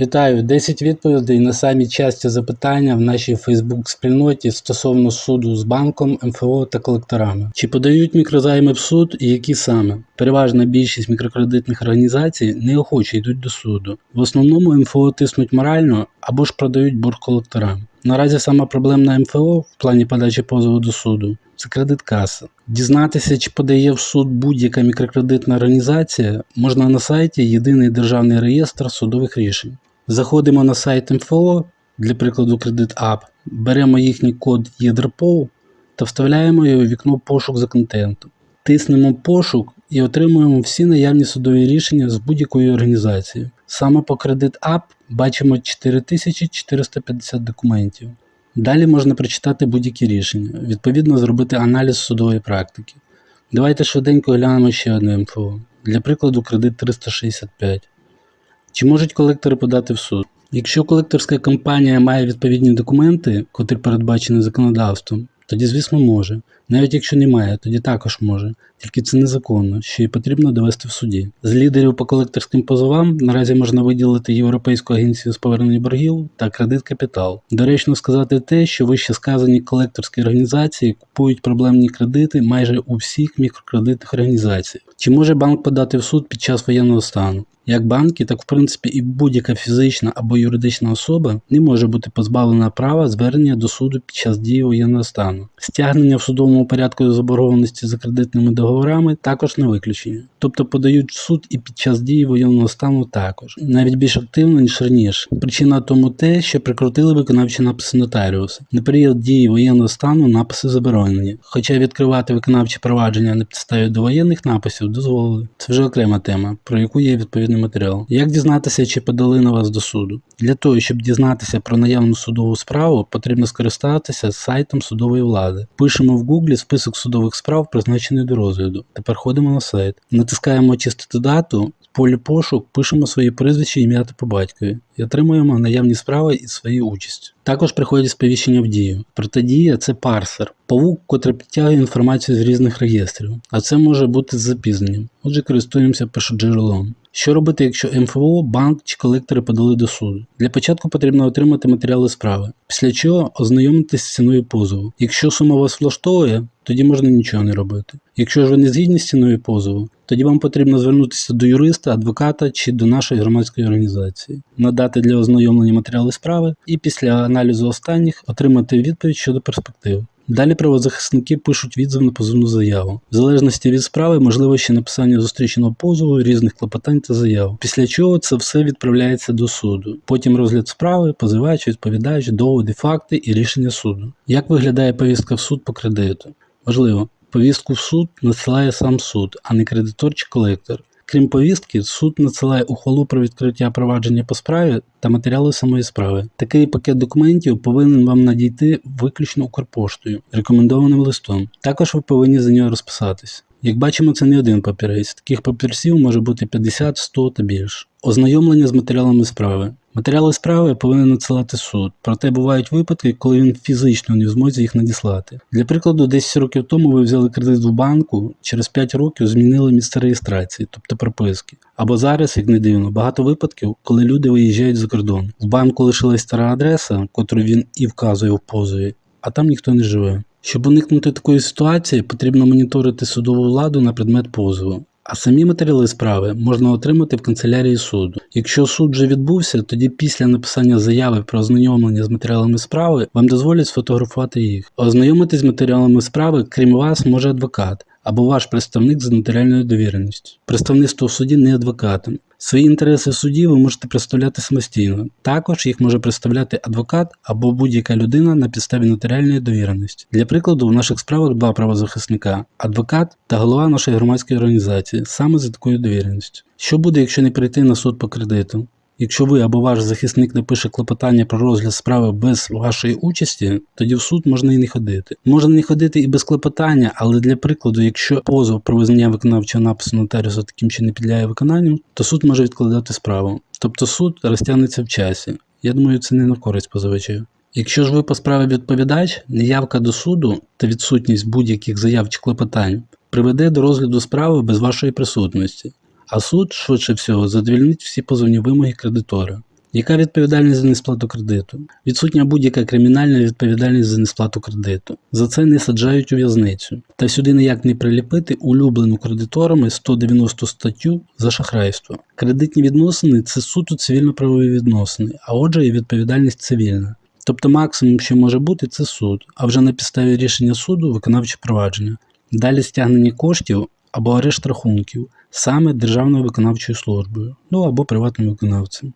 Вітаю! 10 відповідей на самі часті запитання в нашій Фейсбук-спільноті стосовно суду з банком, МФО та колекторами. Чи подають мікрозайми в суд і які саме? Переважна більшість мікрокредитних організацій неохоче йдуть до суду. В основному МФО тиснуть морально або ж продають борг колекторам. Наразі сама проблемна МФО в плані подачі позову до суду це кредит-каса. Дізнатися, чи подає в суд будь-яка мікрокредитна організація, можна на сайті Єдиний державний реєстр судових рішень. Заходимо на сайт МФО, для прикладу KreditApp, беремо їхній код ЄДРПО та вставляємо його у вікно пошук за контентом. Тиснемо пошук і отримуємо всі наявні судові рішення з будь-якої організації. Саме по KreditApp бачимо 4450 документів. Далі можна прочитати будь-які рішення, відповідно зробити аналіз судової практики. Давайте швиденько глянемо ще одне МФО. Для прикладу, кредит 365. Чи можуть колектори подати в суд? Якщо колекторська компанія має відповідні документи, котрі передбачені законодавством, тоді, звісно, може. Навіть якщо немає, тоді також може. Тільки це незаконно, що і потрібно довести в суді. З лідерів по колекторським позовам наразі можна виділити Європейську агенцію з повернення боргів та кредит капітал. Доречно сказати те, що вище сказані колекторські організації купують проблемні кредити майже у всіх мікрокредитних організаціях. Чи може банк подати в суд під час воєнного стану? Як банки, так в принципі і будь-яка фізична або юридична особа не може бути позбавлена права звернення до суду під час дії воєнного стану. Стягнення в судовому порядку заборгованості за кредитними договорами також не виключення. Тобто подають в суд і під час дії воєнного стану також, навіть більш активно ніж раніше. Причина тому те, що прикрутили виконавчі написи нотаріуса. На період дії воєнного стану написи заборонені, хоча відкривати виконавчі провадження на підставі довоєнних написів дозволили. Це вже окрема тема, про яку є відповідний матеріал. Як дізнатися, чи подали на вас до суду? Для того, щоб дізнатися про наявну судову справу, потрібно скористатися сайтом судової влади. Пишемо в Google список судових справ, призначений до розгляду. Тепер ходимо на сайт. Натискаємо очистити дату. Полі пошук пишемо свої прізвища, ім'я та по батькові і отримуємо наявні справи із своєю участю. Також приходять сповіщення в дію. Протидія це парсер, павук, котрий підтягує інформацію з різних реєстрів, а це може бути з запізненням. Отже, користуємося першоджерелом. Що робити, якщо МФО, банк чи колектори подали до суду? Для початку потрібно отримати матеріали справи, після чого ознайомитися з ціною позову. Якщо сума вас влаштовує, тоді можна нічого не робити. Якщо ж ви не згідні з ціною позову, тоді вам потрібно звернутися до юриста, адвоката чи до нашої громадської організації, надати для ознайомлення матеріали справи і після аналізу останніх отримати відповідь щодо перспектив. Далі правозахисники пишуть відзив на позовну заяву. В залежності від справи можливо ще написання зустріченого позову, різних клопотань та заяв. Після чого це все відправляється до суду. Потім розгляд справи, позивач, відповідач, доводи, факти і рішення суду. Як виглядає повістка в суд по кредиту? Важливо, повістку в суд надсилає сам суд, а не кредитор чи колектор. Крім повістки, суд надсилає ухвалу про відкриття провадження по справі та матеріали самої справи. Такий пакет документів повинен вам надійти виключно Укрпоштою, рекомендованим листом. Також ви повинні за нього розписатись. Як бачимо, це не один папірець. Таких папірців може бути 50, 100 та більше. Ознайомлення з матеріалами справи. Матеріали справи повинен надсилати суд, проте бувають випадки, коли він фізично не в змозі їх надіслати. Для прикладу, 10 років тому ви взяли кредит в банку, через 5 років змінили місце реєстрації, тобто прописки. Або зараз, як не дивно, багато випадків, коли люди виїжджають за кордон. В банку лишилась стара адреса, котру він і вказує в позові, а там ніхто не живе. Щоб уникнути такої ситуації, потрібно моніторити судову владу на предмет позову. А самі матеріали справи можна отримати в канцелярії суду. Якщо суд вже відбувся, тоді після написання заяви про ознайомлення з матеріалами справи вам дозволять сфотографувати їх. Ознайомитись з матеріалами справи, крім вас, може адвокат або ваш представник з нотаріальною довіреністю. Представництво в суді не адвокатом. Свої інтереси в суді ви можете представляти самостійно. Також їх може представляти адвокат або будь-яка людина на підставі нотаріальної довіреності. Для прикладу, в наших справах два правозахисника адвокат та голова нашої громадської організації саме за такою довіреністю. Що буде, якщо не прийти на суд по кредиту? Якщо ви або ваш захисник напише клопотання про розгляд справи без вашої участі, тоді в суд можна і не ходити. Можна не ходити і без клопотання, але для прикладу, якщо позов про визнання виконавчого напису нотаріуса таким чином не підлягає виконанню, то суд може відкладати справу. Тобто суд розтягнеться в часі. Я думаю, це не на користь позивачів. Якщо ж ви по справі відповідач, неявка до суду та відсутність будь-яких заяв чи клопотань приведе до розгляду справи без вашої присутності а суд, швидше всього, задовільнить всі позовні вимоги кредитора. Яка відповідальність за несплату кредиту? Відсутня будь-яка кримінальна відповідальність за несплату кредиту. За це не саджають у в'язницю. Та сюди ніяк не приліпити улюблену кредиторами 190 статтю за шахрайство. Кредитні відносини це суто цивільно-правові відносини, а отже і відповідальність цивільна. Тобто максимум, що може бути, це суд, а вже на підставі рішення суду виконавче провадження. Далі стягнення коштів або арешт рахунків саме Державною виконавчою службою, ну або приватним виконавцем.